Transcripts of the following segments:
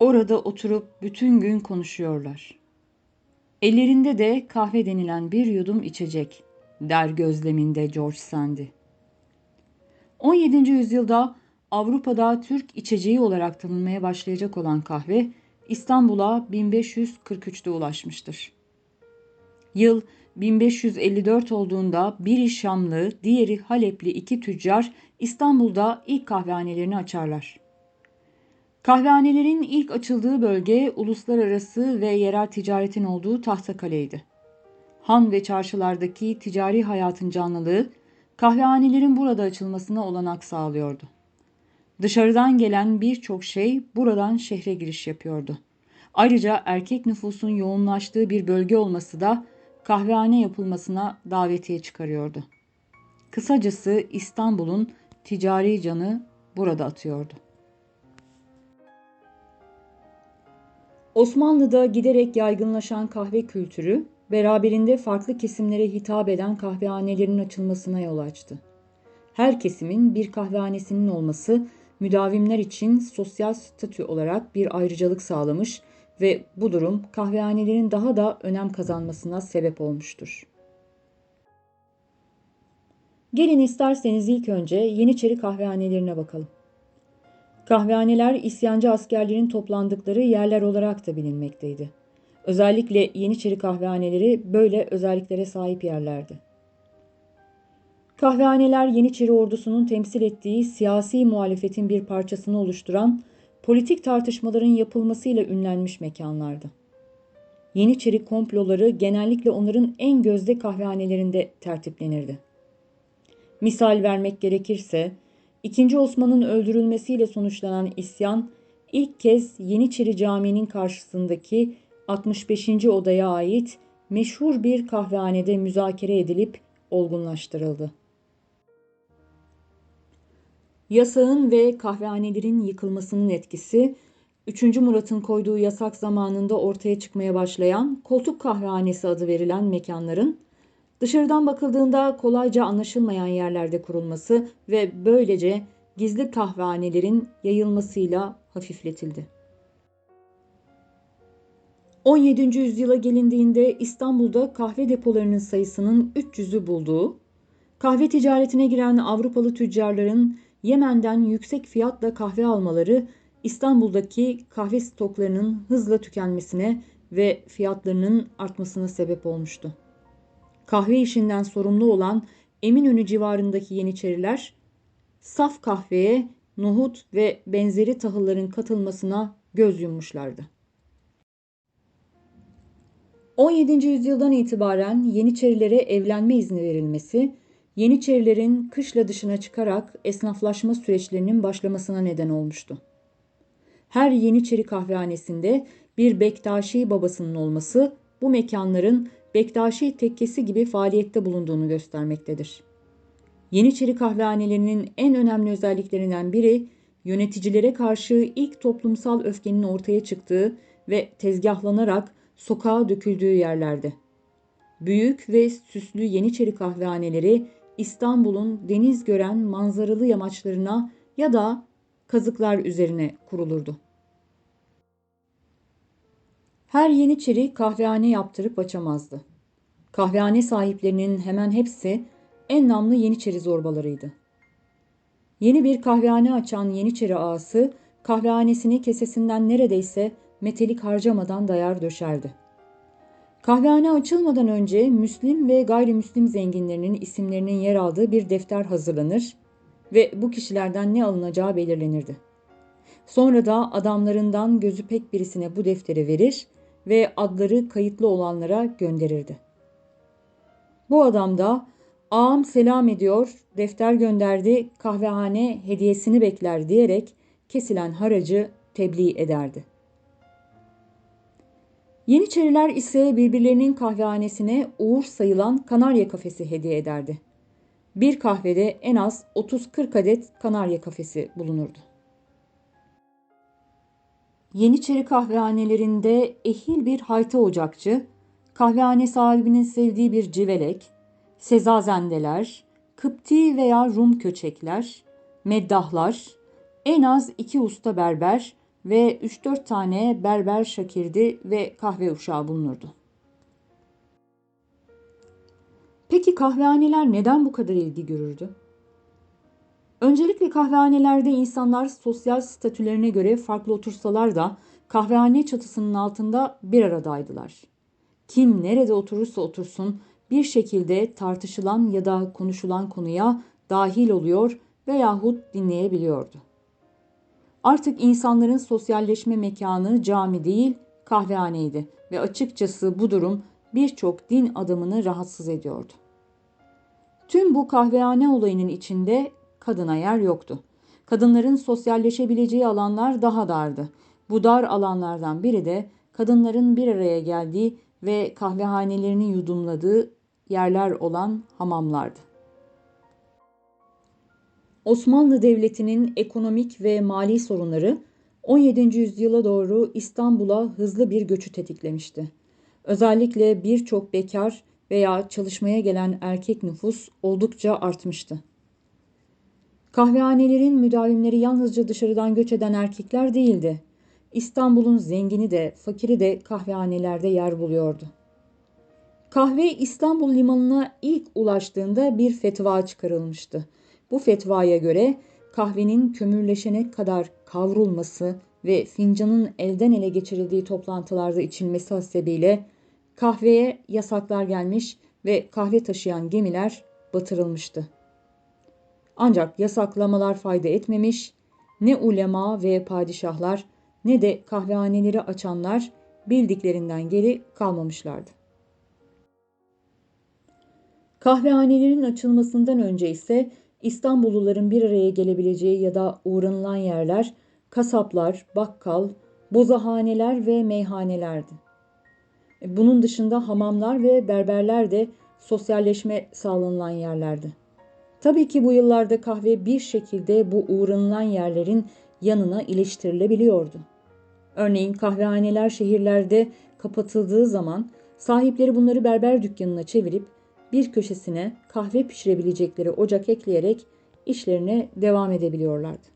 Orada oturup bütün gün konuşuyorlar. Ellerinde de kahve denilen bir yudum içecek, der gözleminde George Sandi. 17. yüzyılda Avrupa'da Türk içeceği olarak tanınmaya başlayacak olan kahve, İstanbul'a 1543'te ulaşmıştır. Yıl 1554 olduğunda biri Şamlı, diğeri Halepli iki tüccar İstanbul'da ilk kahvehanelerini açarlar. Kahvehanelerin ilk açıldığı bölge uluslararası ve yerel ticaretin olduğu Tahtakale'ydi. Han ve çarşılardaki ticari hayatın canlılığı kahvehanelerin burada açılmasına olanak sağlıyordu. Dışarıdan gelen birçok şey buradan şehre giriş yapıyordu. Ayrıca erkek nüfusun yoğunlaştığı bir bölge olması da kahvehane yapılmasına davetiye çıkarıyordu. Kısacası İstanbul'un ticari canı burada atıyordu. Osmanlı'da giderek yaygınlaşan kahve kültürü, beraberinde farklı kesimlere hitap eden kahvehanelerin açılmasına yol açtı. Her kesimin bir kahvehanesinin olması müdavimler için sosyal statü olarak bir ayrıcalık sağlamış ve bu durum kahvehanelerin daha da önem kazanmasına sebep olmuştur. Gelin isterseniz ilk önce Yeniçeri kahvehanelerine bakalım. Kahvehaneler isyancı askerlerin toplandıkları yerler olarak da bilinmekteydi. Özellikle Yeniçeri kahvehaneleri böyle özelliklere sahip yerlerdi. Kahvehaneler Yeniçeri ordusunun temsil ettiği siyasi muhalefetin bir parçasını oluşturan politik tartışmaların yapılmasıyla ünlenmiş mekanlardı. Yeniçeri komploları genellikle onların en gözde kahvehanelerinde tertiplenirdi. Misal vermek gerekirse, II. Osman'ın öldürülmesiyle sonuçlanan isyan ilk kez Yeniçeri Camii'nin karşısındaki 65. odaya ait meşhur bir kahvehanede müzakere edilip olgunlaştırıldı. Yasağın ve kahvehanelerin yıkılmasının etkisi 3. Murat'ın koyduğu yasak zamanında ortaya çıkmaya başlayan koltuk kahvehanesi adı verilen mekanların dışarıdan bakıldığında kolayca anlaşılmayan yerlerde kurulması ve böylece gizli kahvehanelerin yayılmasıyla hafifletildi. 17. yüzyıla gelindiğinde İstanbul'da kahve depolarının sayısının 300'ü bulduğu, kahve ticaretine giren Avrupalı tüccarların Yemen'den yüksek fiyatla kahve almaları İstanbul'daki kahve stoklarının hızla tükenmesine ve fiyatlarının artmasına sebep olmuştu. Kahve işinden sorumlu olan Eminönü civarındaki Yeniçeriler saf kahveye nohut ve benzeri tahılların katılmasına göz yummuşlardı. 17. yüzyıldan itibaren Yeniçerilere evlenme izni verilmesi Yeniçerilerin kışla dışına çıkarak esnaflaşma süreçlerinin başlamasına neden olmuştu. Her Yeniçeri kahvehanesinde bir Bektaşi babasının olması bu mekanların Bektaşi tekkesi gibi faaliyette bulunduğunu göstermektedir. Yeniçeri kahvehanelerinin en önemli özelliklerinden biri yöneticilere karşı ilk toplumsal öfkenin ortaya çıktığı ve tezgahlanarak sokağa döküldüğü yerlerde. Büyük ve süslü Yeniçeri kahvehaneleri İstanbul'un deniz gören manzaralı yamaçlarına ya da kazıklar üzerine kurulurdu. Her Yeniçeri kahvehane yaptırıp açamazdı. Kahvehane sahiplerinin hemen hepsi en namlı Yeniçeri zorbalarıydı. Yeni bir kahvehane açan Yeniçeri ağası kahvehanesini kesesinden neredeyse metelik harcamadan dayar döşerdi. Kahvehane açılmadan önce Müslim ve gayrimüslim zenginlerinin isimlerinin yer aldığı bir defter hazırlanır ve bu kişilerden ne alınacağı belirlenirdi. Sonra da adamlarından gözü pek birisine bu defteri verir ve adları kayıtlı olanlara gönderirdi. Bu adam da ağam selam ediyor, defter gönderdi, kahvehane hediyesini bekler diyerek kesilen haracı tebliğ ederdi. Yeniçeriler ise birbirlerinin kahvehanesine uğur sayılan kanarya kafesi hediye ederdi. Bir kahvede en az 30-40 adet kanarya kafesi bulunurdu. Yeniçeri kahvehanelerinde ehil bir hayta ocakçı, kahvehane sahibinin sevdiği bir civelek, sezazendeler, Kıpti veya Rum köçekler, meddahlar, en az iki usta berber ve 3-4 tane berber şakirdi ve kahve uşağı bulunurdu. Peki kahvehaneler neden bu kadar ilgi görürdü? Öncelikle kahvehanelerde insanlar sosyal statülerine göre farklı otursalar da kahvehane çatısının altında bir aradaydılar. Kim nerede oturursa otursun bir şekilde tartışılan ya da konuşulan konuya dahil oluyor veyahut dinleyebiliyordu. Artık insanların sosyalleşme mekanı cami değil kahvehaneydi ve açıkçası bu durum birçok din adamını rahatsız ediyordu. Tüm bu kahvehane olayının içinde kadına yer yoktu. Kadınların sosyalleşebileceği alanlar daha dardı. Bu dar alanlardan biri de kadınların bir araya geldiği ve kahvehanelerini yudumladığı yerler olan hamamlardı. Osmanlı Devleti'nin ekonomik ve mali sorunları 17. yüzyıla doğru İstanbul'a hızlı bir göçü tetiklemişti. Özellikle birçok bekar veya çalışmaya gelen erkek nüfus oldukça artmıştı. Kahvehanelerin müdavimleri yalnızca dışarıdan göç eden erkekler değildi. İstanbul'un zengini de fakiri de kahvehanelerde yer buluyordu. Kahve İstanbul limanına ilk ulaştığında bir fetva çıkarılmıştı. Bu fetvaya göre kahvenin kömürleşene kadar kavrulması ve fincanın elden ele geçirildiği toplantılarda içilmesi hasebiyle kahveye yasaklar gelmiş ve kahve taşıyan gemiler batırılmıştı. Ancak yasaklamalar fayda etmemiş, ne ulema ve padişahlar ne de kahvehaneleri açanlar bildiklerinden geri kalmamışlardı. Kahvehanelerin açılmasından önce ise İstanbulluların bir araya gelebileceği ya da uğranılan yerler kasaplar, bakkal, bozahaneler ve meyhanelerdi. Bunun dışında hamamlar ve berberler de sosyalleşme sağlanılan yerlerdi. Tabii ki bu yıllarda kahve bir şekilde bu uğranılan yerlerin yanına iliştirilebiliyordu. Örneğin kahvehaneler şehirlerde kapatıldığı zaman sahipleri bunları berber dükkanına çevirip bir köşesine kahve pişirebilecekleri ocak ekleyerek işlerine devam edebiliyorlardı.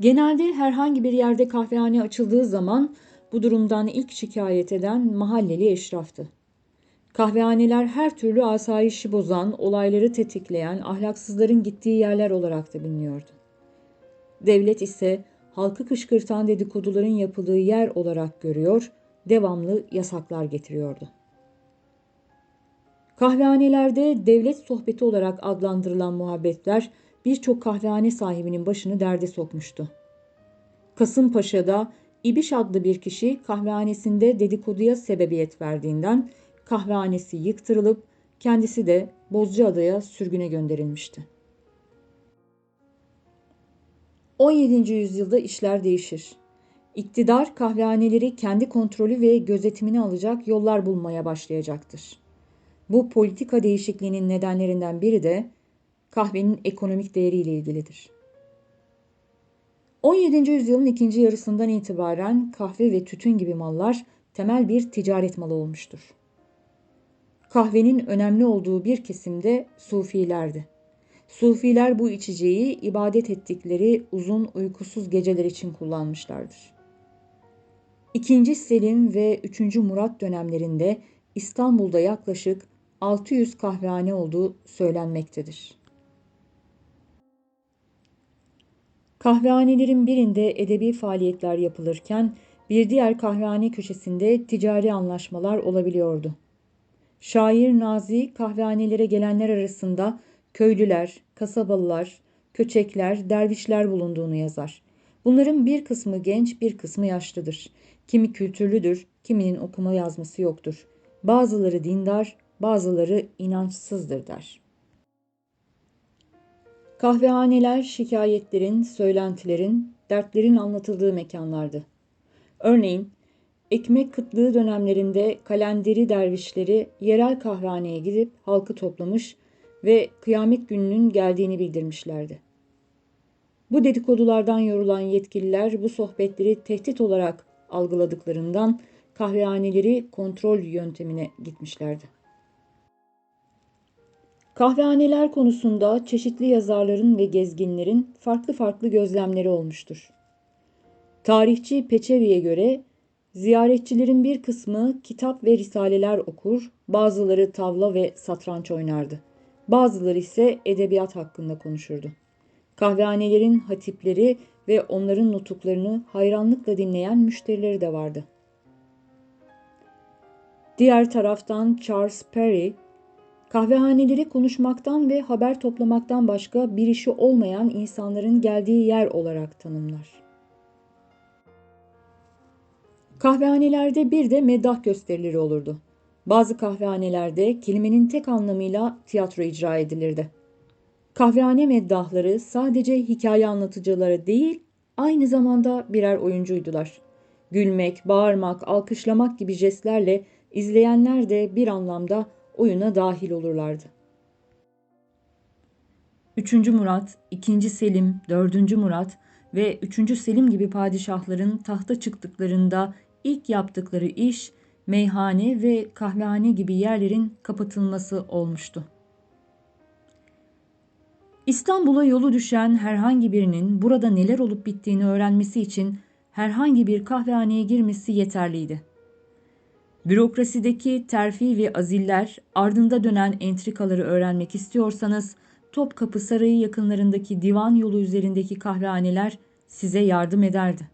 Genelde herhangi bir yerde kahvehane açıldığı zaman bu durumdan ilk şikayet eden mahalleli eşraftı. Kahvehaneler her türlü asayişi bozan, olayları tetikleyen, ahlaksızların gittiği yerler olarak da biliniyordu. Devlet ise halkı kışkırtan dedikoduların yapıldığı yer olarak görüyor, devamlı yasaklar getiriyordu. Kahvehanelerde devlet sohbeti olarak adlandırılan muhabbetler birçok kahvehane sahibinin başını derde sokmuştu. Kasımpaşa'da İbiş adlı bir kişi kahvehanesinde dedikoduya sebebiyet verdiğinden kahvehanesi yıktırılıp kendisi de Bozcaada'ya sürgüne gönderilmişti. 17. yüzyılda işler değişir. İktidar kahvehaneleri kendi kontrolü ve gözetimine alacak yollar bulmaya başlayacaktır. Bu politika değişikliğinin nedenlerinden biri de kahvenin ekonomik değeriyle ilgilidir. 17. yüzyılın ikinci yarısından itibaren kahve ve tütün gibi mallar temel bir ticaret malı olmuştur. Kahvenin önemli olduğu bir kesimde sufilerdi. Sufiler bu içeceği ibadet ettikleri uzun uykusuz geceler için kullanmışlardır. İkinci Selim ve 3. Murat dönemlerinde İstanbul'da yaklaşık 600 kahvehane olduğu söylenmektedir. Kahvehanelerin birinde edebi faaliyetler yapılırken bir diğer kahvehane köşesinde ticari anlaşmalar olabiliyordu. Şair Nazi kahvehanelere gelenler arasında köylüler, kasabalılar, köçekler, dervişler bulunduğunu yazar. Bunların bir kısmı genç, bir kısmı yaşlıdır. Kimi kültürlüdür, kiminin okuma yazması yoktur. Bazıları dindar, bazıları inançsızdır der. Kahvehaneler şikayetlerin, söylentilerin, dertlerin anlatıldığı mekanlardı. Örneğin ekmek kıtlığı dönemlerinde kalenderi dervişleri yerel kahvehaneye gidip halkı toplamış ve kıyamet gününün geldiğini bildirmişlerdi. Bu dedikodulardan yorulan yetkililer bu sohbetleri tehdit olarak algıladıklarından kahvehaneleri kontrol yöntemine gitmişlerdi. Kahvehaneler konusunda çeşitli yazarların ve gezginlerin farklı farklı gözlemleri olmuştur. Tarihçi Peçevi'ye göre ziyaretçilerin bir kısmı kitap ve risaleler okur, bazıları tavla ve satranç oynardı. Bazıları ise edebiyat hakkında konuşurdu. Kahvehanelerin hatipleri ve onların nutuklarını hayranlıkla dinleyen müşterileri de vardı. Diğer taraftan Charles Perry, kahvehaneleri konuşmaktan ve haber toplamaktan başka bir işi olmayan insanların geldiği yer olarak tanımlar. Kahvehanelerde bir de meddah gösterileri olurdu. Bazı kahvehanelerde kelimenin tek anlamıyla tiyatro icra edilirdi. Kahvehane meddahları sadece hikaye anlatıcıları değil, aynı zamanda birer oyuncuydular. Gülmek, bağırmak, alkışlamak gibi jestlerle izleyenler de bir anlamda oyuna dahil olurlardı. 3. Murat, 2. Selim, 4. Murat ve 3. Selim gibi padişahların tahta çıktıklarında ilk yaptıkları iş meyhane ve kahvehane gibi yerlerin kapatılması olmuştu. İstanbul'a yolu düşen herhangi birinin burada neler olup bittiğini öğrenmesi için herhangi bir kahvehaneye girmesi yeterliydi. Bürokrasideki terfi ve aziller, ardında dönen entrikaları öğrenmek istiyorsanız Topkapı Sarayı yakınlarındaki divan yolu üzerindeki kahvehaneler size yardım ederdi.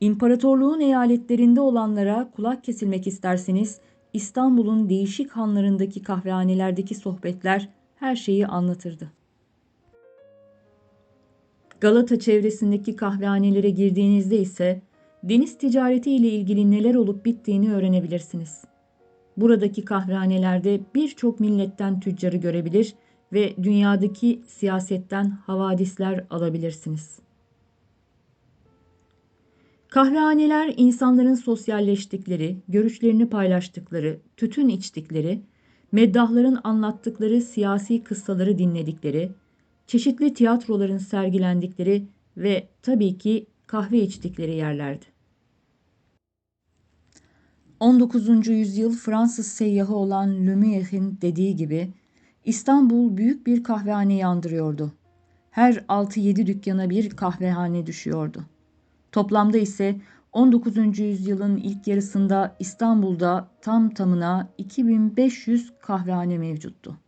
İmparatorluğun eyaletlerinde olanlara kulak kesilmek isterseniz İstanbul'un değişik hanlarındaki kahvehanelerdeki sohbetler her şeyi anlatırdı. Galata çevresindeki kahvehanelere girdiğinizde ise deniz ticareti ile ilgili neler olup bittiğini öğrenebilirsiniz. Buradaki kahvehanelerde birçok milletten tüccarı görebilir ve dünyadaki siyasetten havadisler alabilirsiniz. Kahvehaneler insanların sosyalleştikleri, görüşlerini paylaştıkları, tütün içtikleri, meddahların anlattıkları siyasi kıssaları dinledikleri, çeşitli tiyatroların sergilendikleri ve tabii ki kahve içtikleri yerlerdi. 19. yüzyıl Fransız seyyahı olan Lumiere'in dediği gibi İstanbul büyük bir kahvehane andırıyordu. Her 6-7 dükkana bir kahvehane düşüyordu. Toplamda ise 19. yüzyılın ilk yarısında İstanbul'da tam tamına 2500 kahvehane mevcuttu.